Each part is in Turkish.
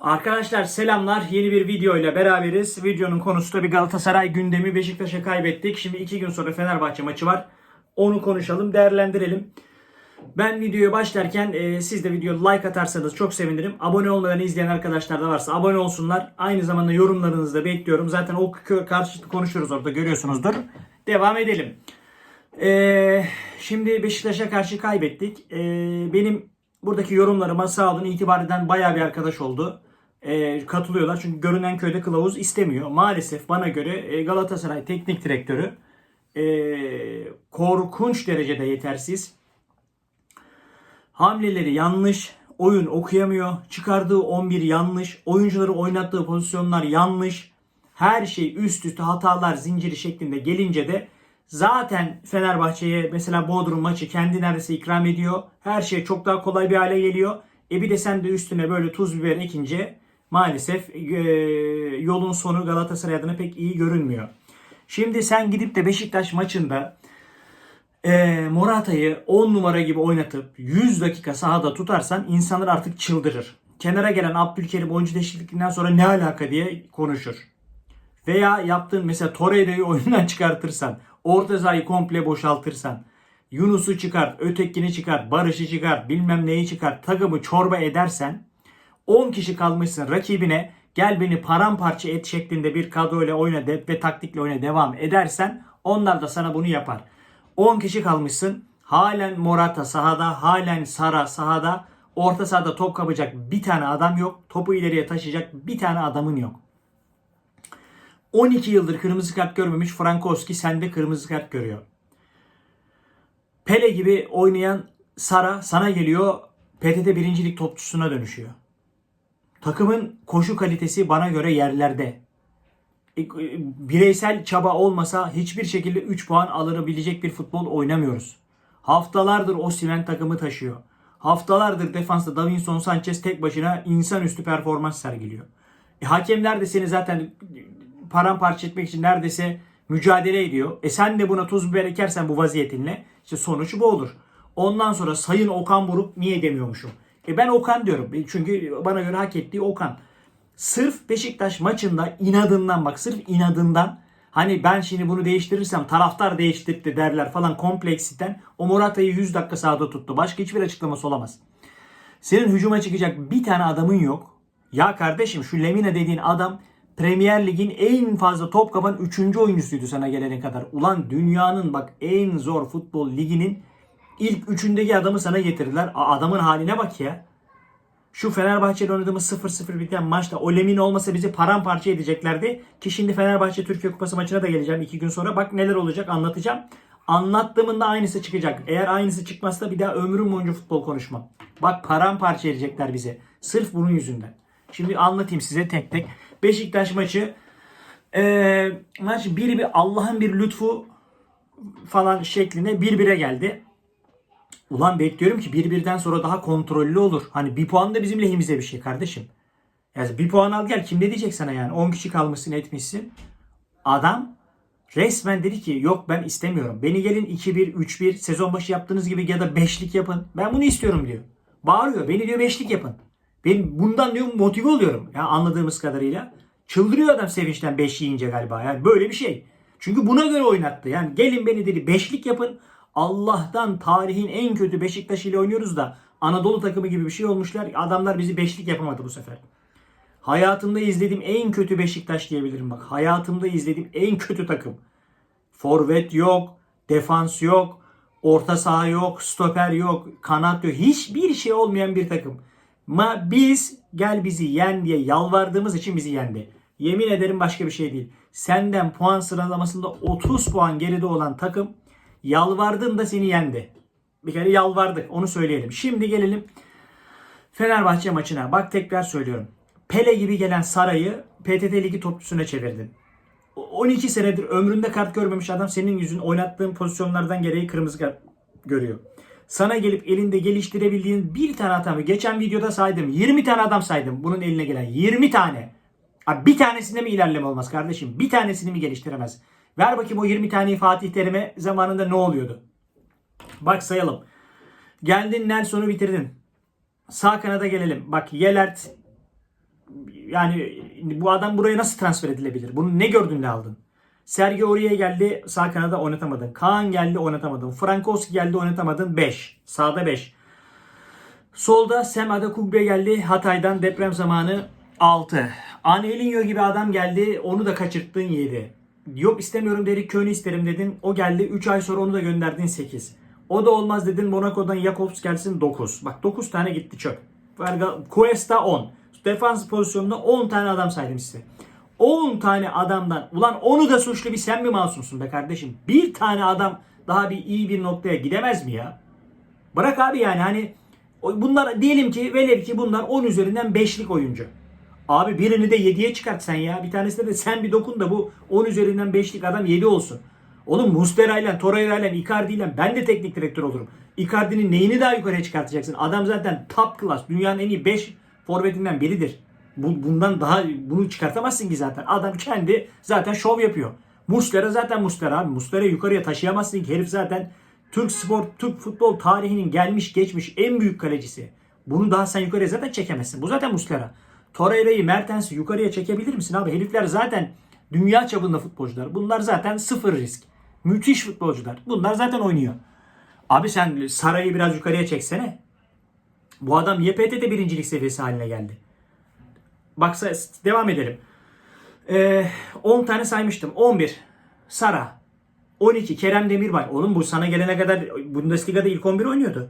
Arkadaşlar selamlar. Yeni bir video ile beraberiz. Videonun konusu da bir Galatasaray gündemi. Beşiktaş'a kaybettik. Şimdi iki gün sonra Fenerbahçe maçı var. Onu konuşalım, değerlendirelim. Ben videoya başlarken e, siz de videoya like atarsanız çok sevinirim. Abone olmadan izleyen arkadaşlar da varsa abone olsunlar. Aynı zamanda yorumlarınızı da bekliyorum. Zaten o karşılıklı konuşuyoruz orada görüyorsunuzdur. Devam edelim. E, şimdi Beşiktaş'a karşı kaybettik. E, benim buradaki yorumlarıma sağ olun itibar eden bayağı bir arkadaş oldu. E, katılıyorlar çünkü görünen köyde kılavuz istemiyor. Maalesef bana göre e, Galatasaray teknik direktörü e, korkunç derecede yetersiz. Hamleleri yanlış, oyun okuyamıyor, çıkardığı 11 yanlış, oyuncuları oynattığı pozisyonlar yanlış. Her şey üst üste hatalar zinciri şeklinde gelince de zaten Fenerbahçe'ye mesela Bodrum maçı kendi neredeyse ikram ediyor. Her şey çok daha kolay bir hale geliyor. E bir de sen de üstüne böyle tuz biber ekince maalesef e, yolun sonu Galatasaray adına pek iyi görünmüyor. Şimdi sen gidip de Beşiktaş maçında e, Morata'yı 10 numara gibi oynatıp 100 dakika sahada tutarsan insanlar artık çıldırır. Kenara gelen Abdülkerim oyuncu değişikliğinden sonra ne alaka diye konuşur. Veya yaptığın mesela Torreira'yı oyundan çıkartırsan, orta sahayı komple boşaltırsan, Yunus'u çıkart, ötekini çıkart, Barış'ı çıkart, bilmem neyi çıkart, takımı çorba edersen 10 kişi kalmışsın rakibine gel beni paramparça et şeklinde bir kadroyla oyna ve taktikle oyna devam edersen onlar da sana bunu yapar. 10 kişi kalmışsın. Halen Morata sahada, halen Sara sahada. Orta sahada top kapacak bir tane adam yok. Topu ileriye taşıyacak bir tane adamın yok. 12 yıldır kırmızı kart görmemiş Frankowski sende kırmızı kart görüyor. Pele gibi oynayan Sara sana geliyor PTT birincilik topçusuna dönüşüyor. Takımın koşu kalitesi bana göre yerlerde. E, Bireysel çaba olmasa hiçbir şekilde 3 puan alınabilecek bir futbol oynamıyoruz. Haftalardır Osimhen takımı taşıyor. Haftalardır defansta Davinson Sanchez tek başına insanüstü performans sergiliyor. E, hakemler de seni zaten paramparça etmek için neredeyse mücadele ediyor. E sen de buna tuz biber ekersen bu vaziyetinle işte sonuç bu olur. Ondan sonra Sayın Okan Buruk niye demiyormuşum? E ben Okan diyorum. E Çünkü bana göre hak ettiği Okan. Sırf Beşiktaş maçında inadından bak sırf inadından hani ben şimdi bunu değiştirirsem taraftar değiştirdi derler falan kompleksiten o Morata'yı 100 dakika sahada tuttu. Başka hiçbir açıklaması olamaz. Senin hücuma çıkacak bir tane adamın yok. Ya kardeşim şu Lemina dediğin adam Premier Lig'in en fazla top kapan 3. oyuncusuydu sana gelene kadar. Ulan dünyanın bak en zor futbol liginin ilk üçündeki adamı sana getirdiler. A- adamın haline bak ya. Şu Fenerbahçe'de oynadığımız 0-0 biten maçta o Lemina olmasa bizi paramparça edeceklerdi. Ki şimdi Fenerbahçe Türkiye Kupası maçına da geleceğim iki gün sonra. Bak neler olacak anlatacağım. Anlattığımın da aynısı çıkacak. Eğer aynısı çıkmazsa bir daha ömrüm boyunca futbol konuşmam. Bak paramparça edecekler bize. Sırf bunun yüzünden. Şimdi anlatayım size tek tek. Beşiktaş maçı ee, maç bir bir Allah'ın bir lütfu falan şeklinde bir bire geldi. Ulan bekliyorum ki bir birden sonra daha kontrollü olur. Hani bir puan da bizim lehimize bir şey kardeşim. Yani bir puan al gel kim ne diyecek sana yani 10 kişi kalmışsın etmişsin. Adam resmen dedi ki yok ben istemiyorum. Beni gelin 2-1 3-1 sezon başı yaptığınız gibi ya da 5'lik yapın. Ben bunu istiyorum diyor. Bağırıyor beni diyor 5'lik yapın. Ben bundan diyor motive oluyorum. Ya anladığımız kadarıyla. Çıldırıyor adam sevinçten 5 yiyince galiba. Yani böyle bir şey. Çünkü buna göre oynattı. Yani gelin beni dedi 5'lik yapın. Allah'tan tarihin en kötü Beşiktaş ile oynuyoruz da Anadolu takımı gibi bir şey olmuşlar. Adamlar bizi beşlik yapamadı bu sefer. Hayatımda izlediğim en kötü Beşiktaş diyebilirim bak. Hayatımda izlediğim en kötü takım. Forvet yok, defans yok, orta saha yok, stoper yok, kanat yok. Hiçbir şey olmayan bir takım. Ma biz gel bizi yen diye yalvardığımız için bizi yendi. Yemin ederim başka bir şey değil. Senden puan sıralamasında 30 puan geride olan takım yalvardın da seni yendi. Bir kere yalvardık onu söyleyelim. Şimdi gelelim Fenerbahçe maçına. Bak tekrar söylüyorum. Pele gibi gelen Saray'ı PTT Ligi topçusuna çevirdin. O- 12 senedir ömründe kart görmemiş adam senin yüzün oynattığın pozisyonlardan gereği kırmızı kart görüyor. Sana gelip elinde geliştirebildiğin bir tane adamı geçen videoda saydım. 20 tane adam saydım bunun eline gelen. 20 tane. Abi bir tanesinde mi ilerleme olmaz kardeşim? Bir tanesini mi geliştiremez? Ver bakayım o 20 taneyi Fatih Terim'e zamanında ne oluyordu? Bak sayalım. Geldin Nelson'u bitirdin. Sağ kanada gelelim. Bak Yelert yani bu adam buraya nasıl transfer edilebilir? Bunu ne gördün de aldın? Sergi oraya geldi sağ kanada oynatamadın. Kaan geldi oynatamadın. Frankowski geldi oynatamadın 5. Sağda 5. Solda Sem Adekugbe geldi Hatay'dan deprem zamanı 6. Angelinho gibi adam geldi onu da kaçırttın 7. Yok istemiyorum Derek Köhn'i isterim dedin. O geldi 3 ay sonra onu da gönderdin 8. O da olmaz dedin Monaco'dan Jakobs gelsin 9. Bak 9 tane gitti çöp. Verga, Cuesta 10. Defans pozisyonunda 10 tane adam saydım size. 10 tane adamdan ulan onu da suçlu bir sen mi masumsun be kardeşim? Bir tane adam daha bir iyi bir noktaya gidemez mi ya? Bırak abi yani hani bunlar diyelim ki velev ki bunlar 10 üzerinden 5'lik oyuncu. Abi birini de 7'ye çıkart sen ya. Bir tanesine de sen bir dokun da bu 10 üzerinden 5'lik adam 7 olsun. Oğlum Mustera ile Torreira ile Icardi ile ben de teknik direktör olurum. Icardi'nin neyini daha yukarıya çıkartacaksın? Adam zaten top class. Dünyanın en iyi 5 forvetinden biridir. Bu, bundan daha bunu çıkartamazsın ki zaten. Adam kendi zaten şov yapıyor. Muslera zaten Muslera abi. Muslera yukarıya taşıyamazsın ki. Herif zaten Türk spor, Türk futbol tarihinin gelmiş geçmiş en büyük kalecisi. Bunu daha sen yukarıya zaten çekemezsin. Bu zaten Muslera. Torreira'yı, Mertens'i yukarıya çekebilir misin abi? Herifler zaten dünya çapında futbolcular. Bunlar zaten sıfır risk. Müthiş futbolcular. Bunlar zaten oynuyor. Abi sen Saray'ı biraz yukarıya çeksene. Bu adam YPT'de birincilik seviyesi haline geldi. Baksa devam edelim. Ee, 10 tane saymıştım. 11. Sara. 12. Kerem Demirbay. Oğlum bu sana gelene kadar Bundesliga'da ilk 11 oynuyordu.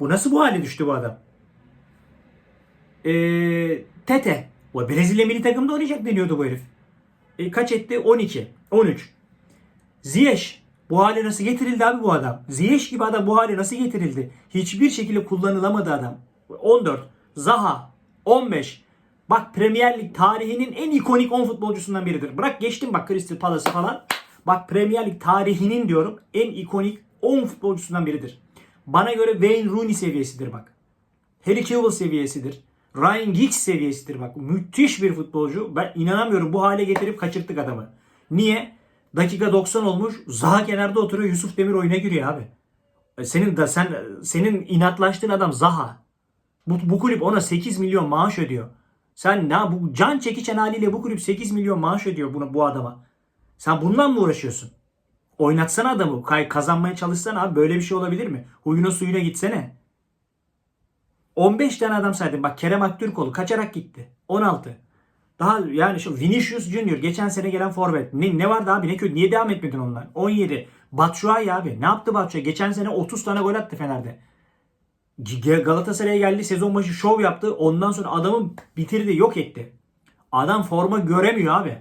Bu nasıl bu hale düştü bu adam? Ee, Tete. O Brezilya milli takımda oynayacak deniyordu bu herif. E, kaç etti? 12. 13. Ziyech. Bu hale nasıl getirildi abi bu adam? Ziyech gibi adam bu hale nasıl getirildi? Hiçbir şekilde kullanılamadı adam. 14. Zaha. 15. Bak Premier Lig tarihinin en ikonik 10 futbolcusundan biridir. Bırak geçtim bak Crystal Palace'ı falan. Bak Premier Lig tarihinin diyorum en ikonik 10 futbolcusundan biridir. Bana göre Wayne Rooney seviyesidir bak. Harry Kewell seviyesidir. Ryan Giggs seviyesidir bak. Müthiş bir futbolcu. Ben inanamıyorum bu hale getirip kaçırttık adamı. Niye? Dakika 90 olmuş. Zaha kenarda oturuyor. Yusuf Demir oyuna giriyor abi. E, Senin de sen senin inatlaştığın adam Zaha. Bu, bu kulüp ona 8 milyon maaş ödüyor. Sen ne bu can çekişen haliyle bu kulüp 8 milyon maaş ödüyor buna bu adama. Sen bundan mı uğraşıyorsun? Oynatsana adamı. Kay kazanmaya çalışsana abi. Böyle bir şey olabilir mi? Huyuna suyuna gitsene. 15 tane adam saydım. Bak Kerem Aktürkoğlu kaçarak gitti. 16. Daha yani şu Vinicius Junior geçen sene gelen forvet. Ne, ne vardı abi ne kötü. Niye devam etmedin ondan? 17. Batshuayi abi. Ne yaptı Batshuayi? Geçen sene 30 tane gol attı Fener'de. Galatasaray'a geldi sezon başı şov yaptı. Ondan sonra adamı bitirdi yok etti. Adam forma göremiyor abi.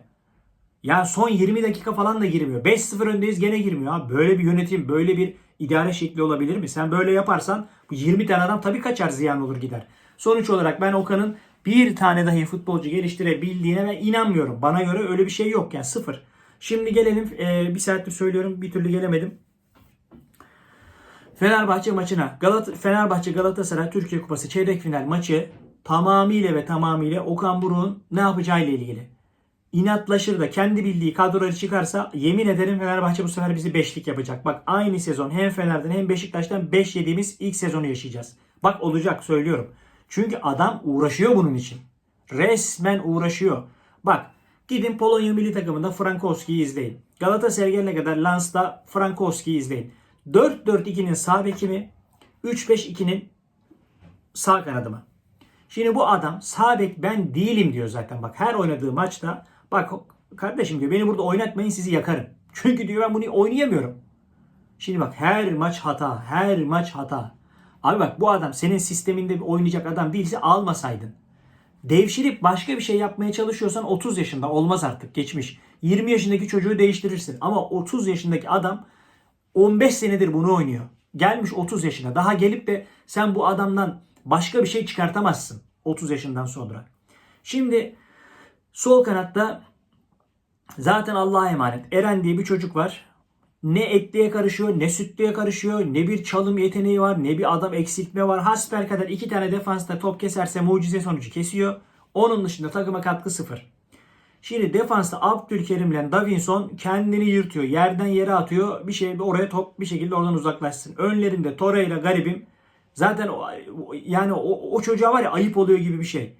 Ya son 20 dakika falan da girmiyor. 5-0 öndeyiz gene girmiyor abi. Böyle bir yönetim, böyle bir idare şekli olabilir mi? Sen böyle yaparsan bu 20 tane adam tabii kaçar ziyan olur gider. Sonuç olarak ben Okan'ın bir tane dahi futbolcu geliştirebildiğine ben inanmıyorum. Bana göre öyle bir şey yok yani sıfır. Şimdi gelelim e, bir saattir söylüyorum bir türlü gelemedim. Fenerbahçe maçına. Galat Fenerbahçe Galatasaray Türkiye Kupası çeyrek final maçı tamamıyla ve tamamıyla Okan Buruk'un ne yapacağı ile ilgili. İnatlaşır da kendi bildiği kadroları çıkarsa yemin ederim Fenerbahçe bu sefer bizi beşlik yapacak. Bak aynı sezon hem Fener'den hem Beşiktaş'tan 5 yediğimiz ilk sezonu yaşayacağız. Bak olacak söylüyorum. Çünkü adam uğraşıyor bunun için. Resmen uğraşıyor. Bak gidin Polonya milli takımında Frankowski'yi izleyin. Galatasaray'a gelene kadar Lens'ta Frankowski'yi izleyin. 4-4-2'nin sağ beki mi? 3-5-2'nin sağ kanadı mı? Şimdi bu adam sağ ben değilim diyor zaten. Bak her oynadığı maçta bak kardeşim diyor beni burada oynatmayın sizi yakarım. Çünkü diyor ben bunu oynayamıyorum. Şimdi bak her maç hata, her maç hata. Abi bak bu adam senin sisteminde oynayacak adam değilse almasaydın. Devşirip başka bir şey yapmaya çalışıyorsan 30 yaşında olmaz artık geçmiş. 20 yaşındaki çocuğu değiştirirsin ama 30 yaşındaki adam 15 senedir bunu oynuyor. Gelmiş 30 yaşına. Daha gelip de sen bu adamdan başka bir şey çıkartamazsın 30 yaşından sonra. Şimdi sol kanatta zaten Allah'a emanet. Eren diye bir çocuk var. Ne etliye karışıyor, ne sütlüye karışıyor, ne bir çalım yeteneği var, ne bir adam eksiltme var. Hasper kadar iki tane defansta top keserse mucize sonucu kesiyor. Onun dışında takıma katkı sıfır. Şimdi defansta Abdülkerim'le Davinson kendini yırtıyor. Yerden yere atıyor. Bir şey oraya top bir şekilde oradan uzaklaşsın. Önlerinde Torreira garibim. Zaten o, yani o, o çocuğa var ya ayıp oluyor gibi bir şey.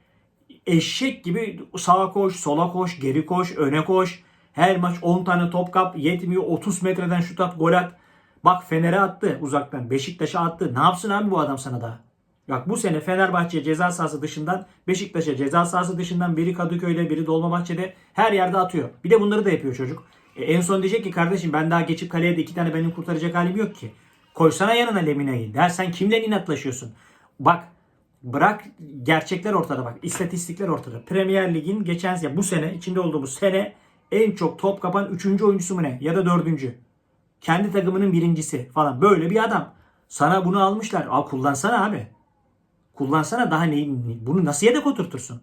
Eşek gibi sağa koş, sola koş, geri koş, öne koş. Her maç 10 tane top kap, yetmiyor 30 metreden şut at, gol at. Bak Fener'e attı uzaktan, Beşiktaş'a attı. Ne yapsın abi bu adam sana daha? Bak bu sene Fenerbahçe ceza sahası dışından, Beşiktaş'a ceza sahası dışından biri Kadıköy'de, biri Dolmabahçe'de her yerde atıyor. Bir de bunları da yapıyor çocuk. E, en son diyecek ki kardeşim ben daha geçip kaleye de iki tane benim kurtaracak halim yok ki. Koysana yanına Lemina'yı. Der sen kimle inatlaşıyorsun? Bak bırak gerçekler ortada bak. istatistikler ortada. Premier Lig'in geçen sene bu sene içinde olduğumuz sene en çok top kapan 3. oyuncusu mu ne? Ya da 4. Kendi takımının birincisi falan. Böyle bir adam. Sana bunu almışlar. Al kullansana abi. Kullansana daha neyi? Bunu nasıl yedek oturtursun?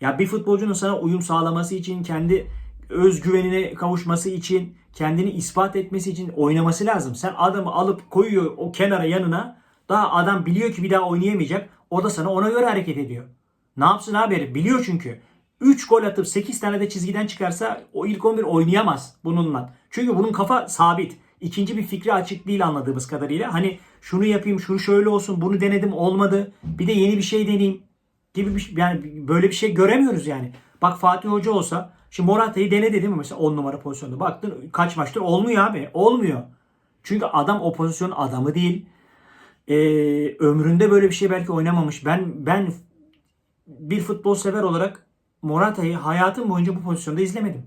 Ya bir futbolcunun sana uyum sağlaması için, kendi özgüvenine kavuşması için, kendini ispat etmesi için oynaması lazım. Sen adamı alıp koyuyor o kenara yanına. Daha adam biliyor ki bir daha oynayamayacak. O da sana ona göre hareket ediyor. Ne yapsın abi? Biliyor çünkü. 3 gol atıp 8 tane de çizgiden çıkarsa o ilk 11 oynayamaz bununla. Çünkü bunun kafa sabit. İkinci bir fikri açık değil anladığımız kadarıyla. Hani şunu yapayım, şunu şöyle olsun, bunu denedim olmadı. Bir de yeni bir şey deneyeyim gibi bir şey- yani böyle bir şey göremiyoruz yani. Bak Fatih Hoca olsa şimdi Morata'yı denedi değil mi mesela 10 numara pozisyonda. Baktın kaç maçtır olmuyor abi. Olmuyor. Çünkü adam o pozisyonun adamı değil. Ee, ömründe böyle bir şey belki oynamamış. Ben ben bir futbol sever olarak Morata'yı hayatım boyunca bu pozisyonda izlemedim.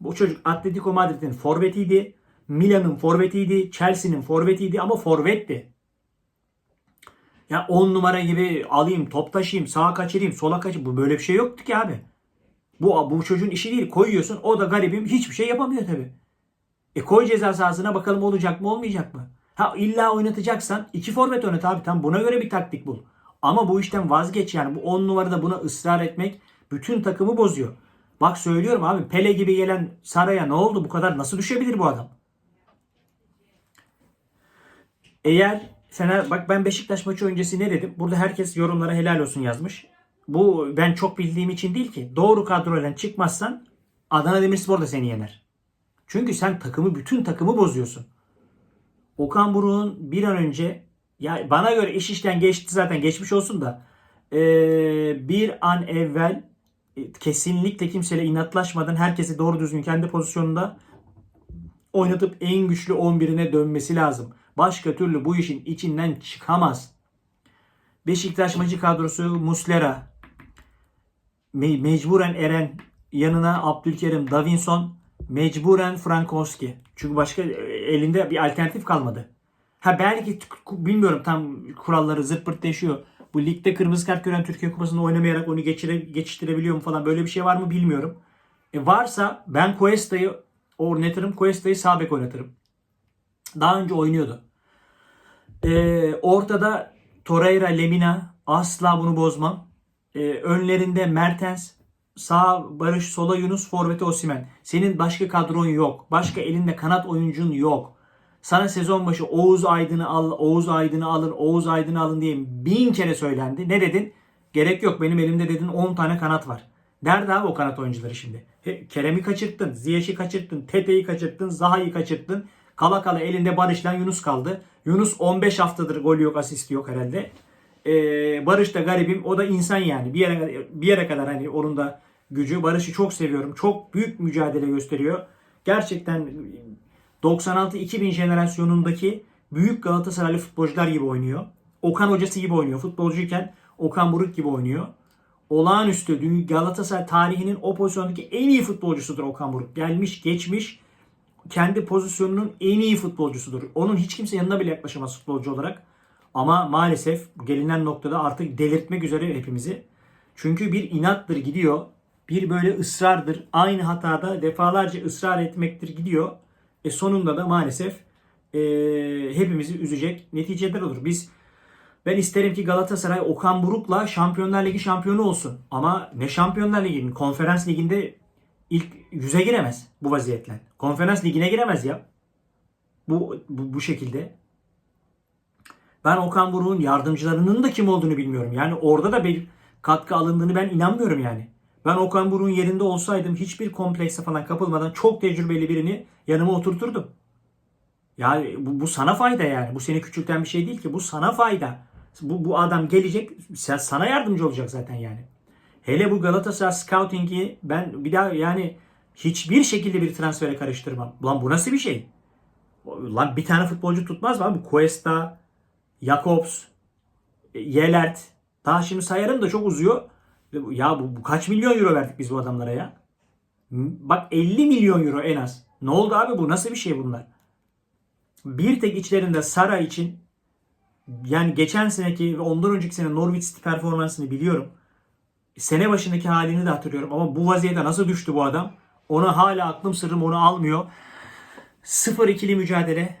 Bu çocuk Atletico Madrid'in forvetiydi. Milan'ın forvetiydi. Chelsea'nin forvetiydi ama forvetti. Ya 10 numara gibi alayım, top taşıyayım, sağa kaçırayım, sola kaçırayım. Bu böyle bir şey yoktu ki abi. Bu, bu çocuğun işi değil. Koyuyorsun o da garibim hiçbir şey yapamıyor tabii. E koy ceza sahasına bakalım olacak mı olmayacak mı? Ha illa oynatacaksan iki forvet oynat abi. Tam buna göre bir taktik bul. Ama bu işten vazgeç yani. Bu 10 numarada buna ısrar etmek bütün takımı bozuyor. Bak söylüyorum abi Pele gibi gelen Saray'a ne oldu bu kadar nasıl düşebilir bu adam? Eğer Fener bak ben Beşiktaş maçı öncesi ne dedim? Burada herkes yorumlara helal olsun yazmış. Bu ben çok bildiğim için değil ki. Doğru kadroyla çıkmazsan Adana Demirspor da seni yener. Çünkü sen takımı bütün takımı bozuyorsun. Okan Buruk'un bir an önce ya bana göre iş işten geçti zaten geçmiş olsun da eee, bir an evvel e, kesinlikle kimseyle inatlaşmadan herkesi doğru düzgün kendi pozisyonunda oynatıp en güçlü 11'ine dönmesi lazım. Başka türlü bu işin içinden çıkamaz. Beşiktaş maçı kadrosu Muslera, Me- mecburen Eren yanına Abdülkerim, Davinson, mecburen Frankowski. Çünkü başka e, elinde bir alternatif kalmadı. Ha belki bilmiyorum tam kuralları zırt pırt değişiyor. Bu ligde kırmızı kart gören Türkiye Kupası'nda oynamayarak onu geçire, geçiştirebiliyor mu falan böyle bir şey var mı bilmiyorum. E varsa ben Cuesta'yı oynatırım. Cuesta'yı sağ bek oynatırım. Daha önce oynuyordu. Ee, ortada Torreira, Lemina asla bunu bozmam. Ee, önlerinde Mertens, sağ Barış, sola Yunus, forvete Osimen. Senin başka kadron yok. Başka elinde kanat oyuncun yok. Sana sezon başı Oğuz Aydın'ı al, Oğuz Aydın'ı alın, Oğuz Aydın'ı alın diye bin kere söylendi. Ne dedin? Gerek yok benim elimde dedin 10 tane kanat var. Nerede abi o kanat oyuncuları şimdi? Kerem'i kaçırttın, Ziyech'i kaçırttın, Tete'yi kaçırttın, Zaha'yı kaçırttın. Kala kala elinde Barış'la Yunus kaldı. Yunus 15 haftadır gol yok, asist yok herhalde. Ee, Barış da garibim. O da insan yani. Bir yere, bir yere kadar hani onun da gücü. Barış'ı çok seviyorum. Çok büyük mücadele gösteriyor. Gerçekten 96-2000 jenerasyonundaki büyük Galatasaraylı futbolcular gibi oynuyor. Okan hocası gibi oynuyor. Futbolcuyken Okan Buruk gibi oynuyor. Olağanüstü Galatasaray tarihinin o pozisyondaki en iyi futbolcusudur Okan Buruk. Gelmiş geçmiş kendi pozisyonunun en iyi futbolcusudur. Onun hiç kimse yanına bile yaklaşamaz futbolcu olarak. Ama maalesef gelinen noktada artık delirtmek üzere hepimizi. Çünkü bir inattır gidiyor. Bir böyle ısrardır. Aynı hatada defalarca ısrar etmektir gidiyor. E sonunda da maalesef e, hepimizi üzecek neticeler olur. Biz ben isterim ki Galatasaray Okan Buruk'la Şampiyonlar Ligi şampiyonu olsun. Ama ne Şampiyonlar Ligi'nin konferans liginde ilk yüze giremez bu vaziyetle. Konferans ligine giremez ya. Bu, bu, bu şekilde. Ben Okan Buruk'un yardımcılarının da kim olduğunu bilmiyorum. Yani orada da bir katkı alındığını ben inanmıyorum yani. Ben Okan Buruk'un yerinde olsaydım hiçbir komplekse falan kapılmadan çok tecrübeli birini yanıma oturturdum. Yani bu, bu sana fayda yani. Bu seni küçülten bir şey değil ki. Bu sana fayda. Bu, bu adam gelecek sana yardımcı olacak zaten yani. Hele bu Galatasaray scouting'i ben bir daha yani hiçbir şekilde bir transfere karıştırmam. Lan bu nasıl bir şey? Lan bir tane futbolcu tutmaz mı abi? Cuesta, Jakobs, Yelert. Daha şimdi sayarım da çok uzuyor. Ya bu, bu kaç milyon euro verdik biz bu adamlara ya? Bak 50 milyon euro en az. Ne oldu abi bu? Nasıl bir şey bunlar? Bir tek içlerinde Sara için yani geçen seneki ve ondan önceki sene Norwich City performansını biliyorum. Sene başındaki halini de hatırlıyorum ama bu vaziyete nasıl düştü bu adam? Ona hala aklım sırrım onu almıyor. 0 ikili mücadele,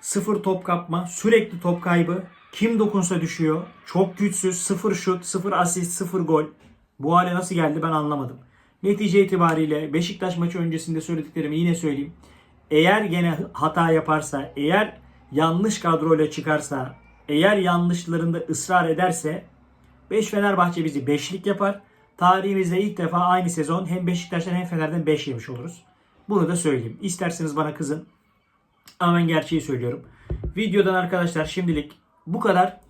0 top kapma, sürekli top kaybı. Kim dokunsa düşüyor. Çok güçsüz, 0 şut, 0 asist, 0 gol. Bu hale nasıl geldi ben anlamadım. Netice itibariyle Beşiktaş maçı öncesinde söylediklerimi yine söyleyeyim. Eğer gene hata yaparsa, eğer yanlış kadroyla çıkarsa, eğer yanlışlarında ısrar ederse 5 Fenerbahçe bizi 5'lik yapar. Tarihimizde ilk defa aynı sezon hem Beşiktaş'tan hem Fener'den 5 yemiş oluruz. Bunu da söyleyeyim. İsterseniz bana kızın. Ama ben gerçeği söylüyorum. Videodan arkadaşlar şimdilik bu kadar.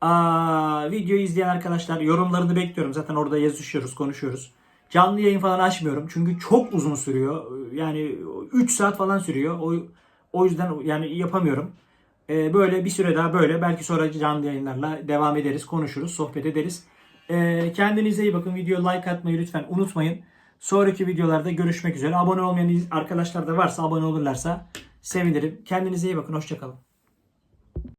Aa, videoyu izleyen arkadaşlar yorumlarını bekliyorum. Zaten orada yazışıyoruz, konuşuyoruz. Canlı yayın falan açmıyorum. Çünkü çok uzun sürüyor. Yani 3 saat falan sürüyor. O, o yüzden yani yapamıyorum. Ee, böyle bir süre daha böyle. Belki sonra canlı yayınlarla devam ederiz, konuşuruz, sohbet ederiz. Ee, kendinize iyi bakın. Video like atmayı lütfen unutmayın. Sonraki videolarda görüşmek üzere. Abone olmayan arkadaşlar da varsa abone olurlarsa sevinirim. Kendinize iyi bakın. Hoşçakalın.